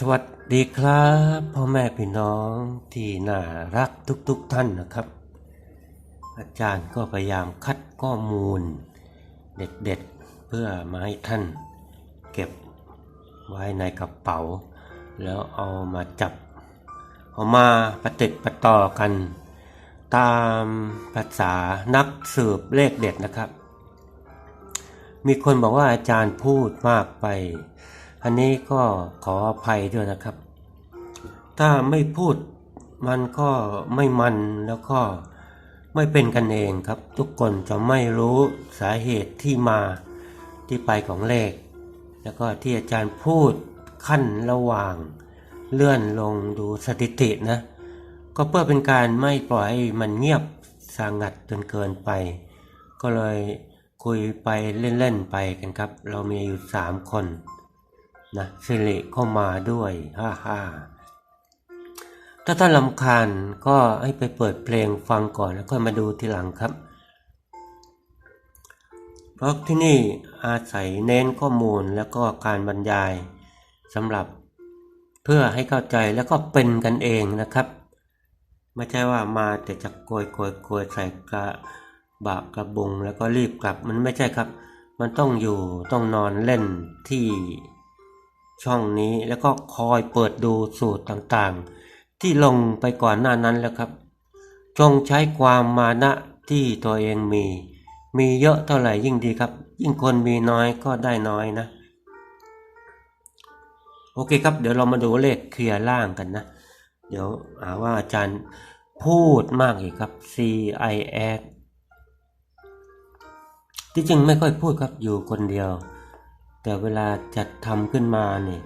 สวัสดีครับพ่อแม่พี่น้องที่น่ารักทุกๆทท่านนะครับ อาจารย์ก็พยายามคัดข้อมูล เด็ดๆ เพื่อมาให้ท่าน เก็บไว้ในกระเป๋า แล้วเอามาจับ เอามาประติดประต่อกัน ตามภาษานักสืบเลขเด็ดนะครับ มีคนบอกว่าอาจารย์พูดมากไป อันนี้ก็ขออภัยด้วยนะครับ ถ้าไม่พูดมันก็ไม่มันแล้วก็ไม่เป็นกันเองครับ ทุกคนจะไม่รู้สาเหตุที่มาที่ไปของเลข แล้วก็ที่อาจารย์พูดขั้นระหว่าง เลื่อนลงดูสถิตินะ ก็เพื่อเป็นการไม่ปล่อยให้มันเงียบสางัดจนเกินไป ก็เลยคุยไปเล่น ๆ ไปกันครับ เรามีอยู่สามคน นะสิริก็มาด้วยฮ่าฮ่าถ้าท่านลำคาญก็ให้ไปเปิดเพลงฟังก่อนแล้วก็มาดูทีหลังครับ เพราะที่นี่อาศัยเน้นข้อมูลแล้วก็การบรรยายสำหรับเพื่อให้เข้าใจแล้วก็เป็นกันเองนะครับ ไม่ใช่ว่ามาแต่จะโกยโกยโกยใส่กระบะกระบุงแล้วก็รีบกลับมันไม่ใช่ครับ มันต้องอยู่ต้องนอนเล่นที่ ช่องนี้แล้วก็คอยเปิดดูสูตรต่างๆ ที่ลงไปก่อนหน้านั้นแล้วครับ จงใช้ความมานะที่ตัวเองมี มีเยอะเท่าไหร่ยิ่งดีครับ ยิ่งคนมีน้อยก็ได้น้อยนะ โอเคครับ เดี๋ยวเรามาดูเลขเคลียร์ล่างกันนะ เดี๋ยวหาว่าอาจารย์พูดมากอีกครับ C I X ที่จริงไม่ค่อยพูดครับอยู่คนเดียว แต่เวลาจัดทำขึ้นมาเนี่ย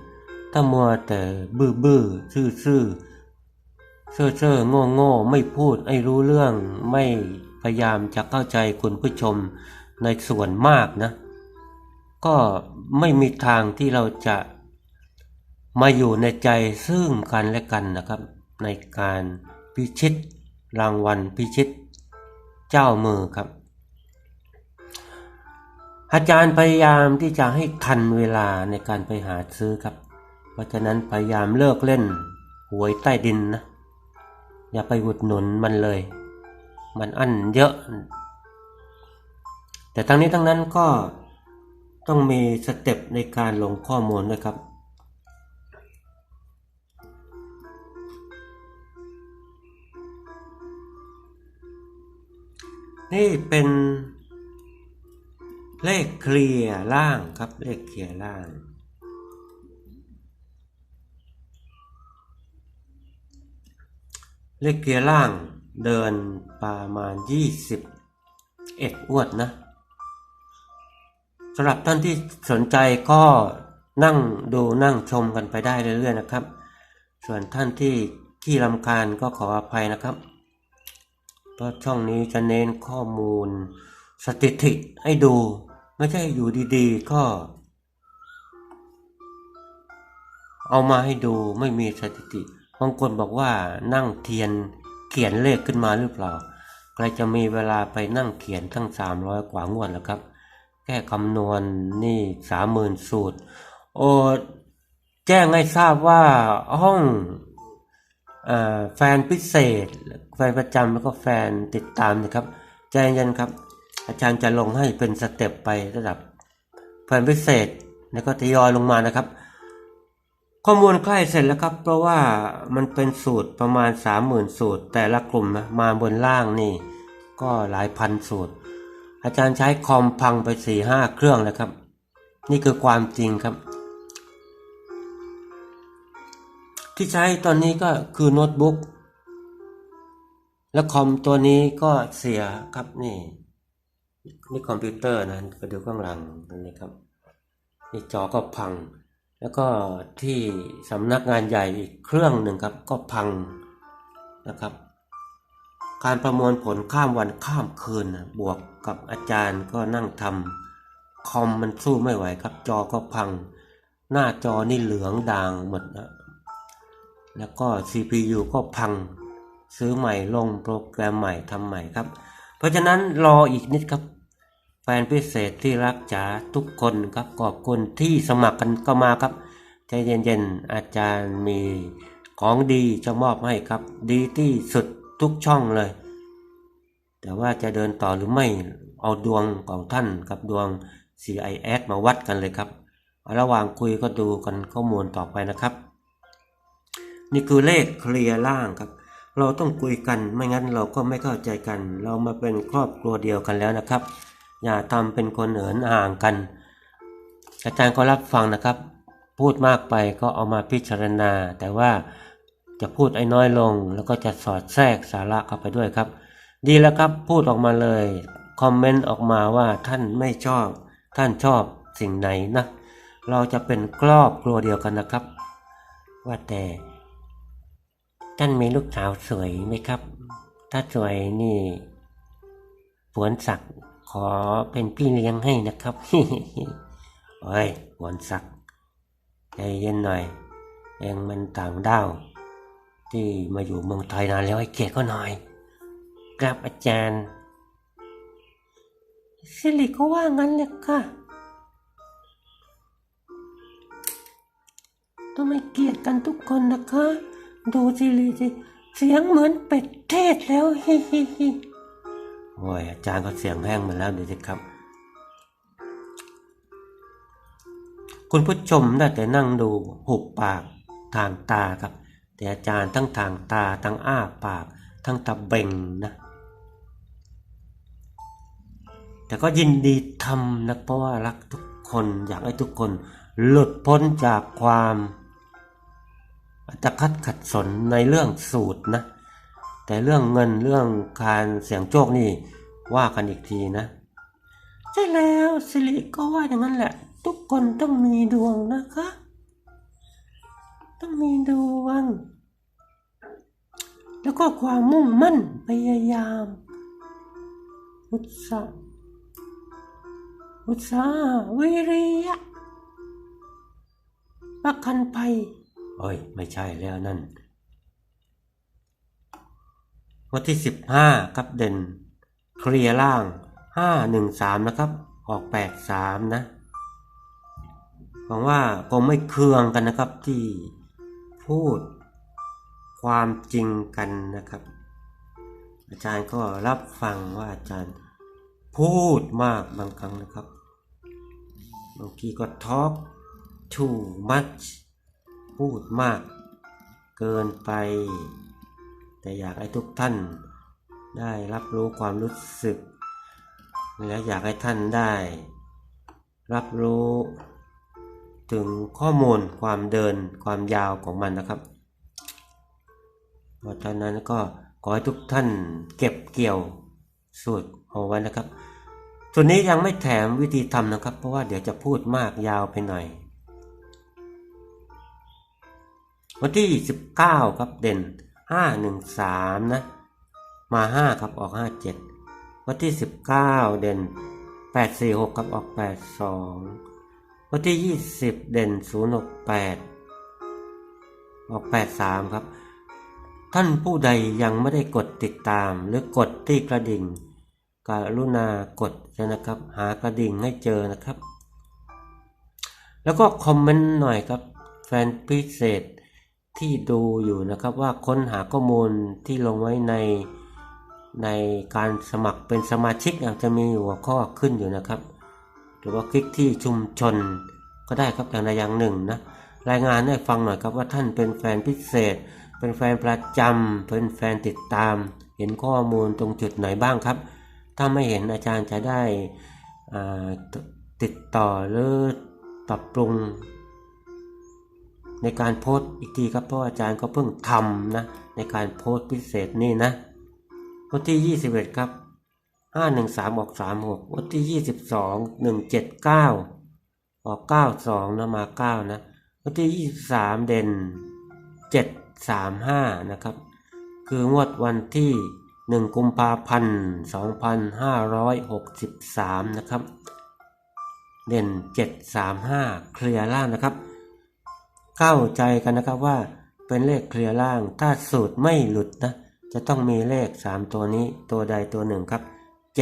ถ้ามัวแต่บื้อบื้อซื่อซื่อเซ่อเซ่อโง่โง่ไม่พูดไม่รู้เรื่องไม่พยายามจะเข้าใจคุณผู้ชมในส่วนมากนะ ก็ไม่มีทางที่เราจะมาอยู่ในใจซึ่งกันและกันนะครับ ในการพิชิตรางวัลพิชิต เจ้ามือครับ อาจารย์พยายามที่จะให้ทันเวลาในการไปหาซื้อครับ เพราะฉะนั้นพยายามเลิกเล่นหวยใต้ดินนะ อย่าไปอุดหนุนมันเลย มันอั้นเยอะ แต่ทั้งนี้ทั้งนั้นก็ต้องมีสเต็ปในการลงข้อมูลด้วยครับนี่เป็น เลขเคลียร์ล่างครับ เลขเคลียร์ล่าง เลขเกียร์ล่างเดินประมาณ20เอ็ดอวดนะสำหรับท่านที่สนใจก็นั่งดูนั่งชมกันไปได้เรื่อยๆนะครับ ส่วนท่านที่ขี้ลำคาญก็ขออภัยนะครับ เพราะช่องนี้จะเน้นข้อมูลสถิติให้ดู ไม่ใช่อยู่ดีๆ ก็ เอามาให้ดูไม่มีสถิติบางคนบอกว่านั่งเทียนเขียนเลขขึ้นมาหรือเปล่า ใครจะมีเวลาไปนั่งเขียนทั้งสามร้อยกว่างวดแล้วครับ แค่คำนวณนี่สามหมื่นสูตร โอ้แจ้งให้ทราบว่าห้องอแฟนพิเศษ แฟนประจำแล้วก็แฟนติดตามนะครับ ใจเย็นครับ อาจารย์จะลงให้เป็นสเต็ปไประดับแฟนพิเศษแล้วก็ทยอยลงมานะครับ ข้อมูลใกล้เสร็จแล้วครับ เพราะว่ามันเป็นสูตรประมาณสามหมื่นสูตร แต่ละกลุ่มนะมาบนล่างนี่ ก็หลายพันสูตร อาจารย์ใช้คอมพังไปสี่ห้าเครื่องแล้วครับ นี่คือความจริงครับ ที่ใช้ตอนนี้ก็คือโน้ตบุ๊กแล้วคอมตัวนี้ก็เสียครับนี่ นี่คอมพิวเตอร์นะก็ดูข้างหลังนี่ครับนี่จอก็พัง แล้วก็ที่สำนักงานใหญ่อีกเครื่องหนึ่งครับก็พังนะครับ การประมวลผลข้ามวันข้ามคืนนะบวกกับอาจารย์ก็นั่งทำคอมมันสู้ไม่ไหวครับ จอก็พัง หน้าจอนี่เหลืองด่างหมดนะแล้วก็ CPU ก็พัง ซื้อใหม่ลงโปรแกรมใหม่ทำใหม่ครับ เพราะฉะนั้นรออีกนิดครับ แฟนพิเศษที่รักจ๋าทุกคนครับขอบคุณที่สมัครกันก็มาครับใจเย็นๆอาจารย์มีของดีจะมอบให้ครับ ดีที่สุดทุกช่องเลย แต่ว่าจะเดินต่อหรือไม่เอาดวงของท่านกับดวง CIS มาวัดกันเลยครับ ระหว่างคุยก็ดูกันข้อมูลต่อไปนะครับ นี่คือเลขเคลียร์ล่างครับ เราต้องคุยกันไม่งั้นเราก็ไม่เข้าใจกัน เรามาเป็นครอบครัวเดียวกันแล้วนะครับ อย่าทำเป็นคนเหินห่างกัน อาจารย์ก็รับฟังนะครับ พูดมากไปก็เอามาพิจารณา แต่ว่าจะพูดไอ้น้อยลง แล้วก็จะสอดแทรกสาระเข้าไปด้วยครับ ดีแล้วครับพูดออกมาเลยคอมเมนต์ออกมาว่าท่านไม่ชอบ ท่านชอบสิ่งไหนนะ เราจะเป็นครอบครัวเดียวกันนะครับ ว่าแต่ ท่านมีลูกสาวสวยไหมครับ ถ้าสวยนี่ผวนศักดิ์ขอเป็นพี่เลี้ยงให้นะครับโอ้ยผวนศักดิ์ใจเย็นหน่อย เองมันต่างด้าวที่มาอยู่เมืองไทยนานแล้วให้เกียก็หน่อยครับอาจารย์สิริก็ว่างั้นเลยค่ะต้องไม่เกลียดกันทุกคนนะคะ ดูสิริสิเสียงเหมือนเป็ดเทศแล้วฮิฮิฮิโอ้ยอาจารย์ก็เสียงแห้งมาแล้วดูสิครับ คุณผู้ชมได้แต่นั่งดูหุบปากทางตาครับ แต่อาจารย์ทั้งทางตาทั้งอ้าปาก ทั้งตะเบ่งนะแต่ก็ยินดีทำนะเพราะว่ารักทุกคนอยากให้ทุกคนหลุดพ้นจากความ อัตคัดขัดสนในเรื่องสูตรนะ แต่เรื่องเงินเรื่องการเสี่ยงโชคนี่ว่ากันอีกทีนะ ใช่แล้วสิริก็ว่าอย่างนั้นแหละ ทุกคนต้องมีดวงนะคะ ต้องมีดวง แล้วก็ความมุ่งมั่นพยายามอุตสาหอุตสาหวิริยะประกันภัย โอ้ย ไม่ใช่แล้วนั่นวันที่สิบห้าครับเด่น เคลียร์ล่างห้าหนึ่งสามนะครับ ออกแปดสามนะหวังว่าคงไม่เคืองกันนะครับที่พูดความจริงกันนะครับ อาจารย์ก็รับฟังว่าอาจารย์พูดมากบางครั้งนะครับบางทีก็ talk too much พูดมาก เกินไป แต่อยากให้ทุกท่านได้รับรู้ความรู้สึก และอยากให้ท่านได้ รับรู้ถึงข้อมูลความเดินความยาวของมันนะครับ เพราะฉะนั้นก็ขอให้ทุกท่านเก็บเกี่ยวสูตรเอาไว้นะครับส่วนนี้ยังไม่แถมวิธีทำนะครับ เพราะว่าเดี๋ยวจะพูดมากยาวไปหน่อย วันที่ 19 ครับเด่น 513 นะ มา 5 ครับออก 57 วันที่ 19 เด่น 846 ครับออก 82 วันที่ 20 เด่น 068 ออก 83 ครับ ท่านผู้ใดยังไม่ได้กดติดตาม หรือกดที่กระดิ่งกรุณากดนะครับ หากระดิ่งให้เจอนะครับ แล้วก็คอมเมนต์หน่อยครับ แฟนพิเศษ ที่ดูอยู่นะครับว่าค้นหาข้อมูลที่ลงไว้ในในการสมัครเป็นสมาชิกอาจจะมีหัวข้อขึ้นอยู่นะครับ หรือว่าคลิกที่ชุมชนก็ได้ครับอย่างใดอย่างหนึ่งนะรายงานให้ฟังหน่อยครับว่าท่านเป็นแฟนพิเศษ เป็นแฟนประจำเป็นแฟนติดตาม เห็นข้อมูลตรงจุดไหนบ้างครับ ถ้าไม่เห็นอาจารย์จะได้ตติดต่อหรือปรับปรุง ในการโพสต์อีกทีครับเพราะอาจารย์ก็เพิ่งทำนะในการโพสต์พิเศษนี่นะวันที่ 21 ครับ 513 ออก 36 วันที่ 22 179 ออก 92 นะ มา 9 นะ วันที่ 23 เด่น 735 นะครับ คืองวดวันที่ 1 กุมภาพันธ์ 2563 นะครับ เด่น 735 เคลียร์ล่างนะครับ เข้าใจกันนะครับว่าเป็นเลขเคลียร์ล่าง ถ้าสูตรไม่หลุดนะ จะต้องมีเลข 3 ตัวนี้ตัวใดตัวหนึ่งครับ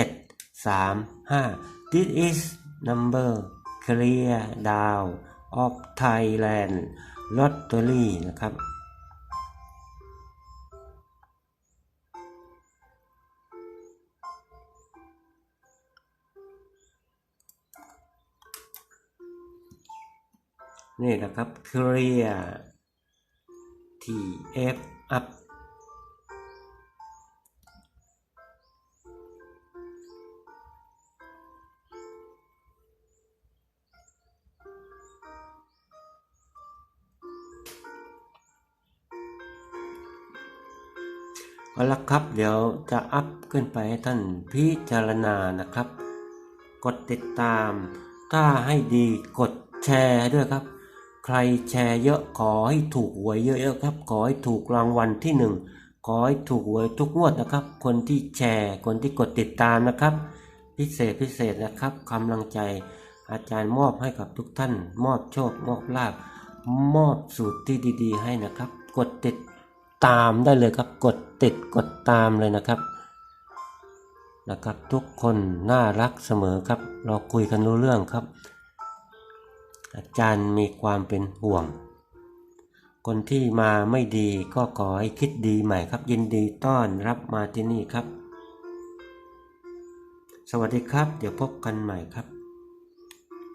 7 3 5 this is number clear down of Thailand Lottery นะครับ นี่นะครับ clear tf up เอาละครับ เดี๋ยวจะอัพขึ้นไปให้ท่านพิจารณานะครับ กดติดตาม ถ้าให้ดีกดแชร์ด้วยครับ ใครแชร์เยอะขอให้ถูกหวยเยอะๆครับ ขอให้ถูกรางวัลที่หนึ่งขอให้ถูกหวยทุกงวดนะครับ คนที่แชร์คนที่กดติดตามนะครับ พิเศษพิเศษนะครับกำลังใจอาจารย์มอบให้กับทุกท่าน มอบโชคมอบลาบมอบสูตรที่ดีๆ ให้นะครับ กดติดตามได้เลยครับ กดติดกดตามเลยนะครับนะครับ ทุกคนน่ารักเสมอครับ เราคุยกันรู้เรื่องครับ อาจารย์มีความเป็นห่วง คนที่มาไม่ดีก็ขอให้คิดดีใหม่ครับ ยินดีต้อนรับมาที่นี่ครับ สวัสดีครับ เดี๋ยวพบกันใหม่ครับ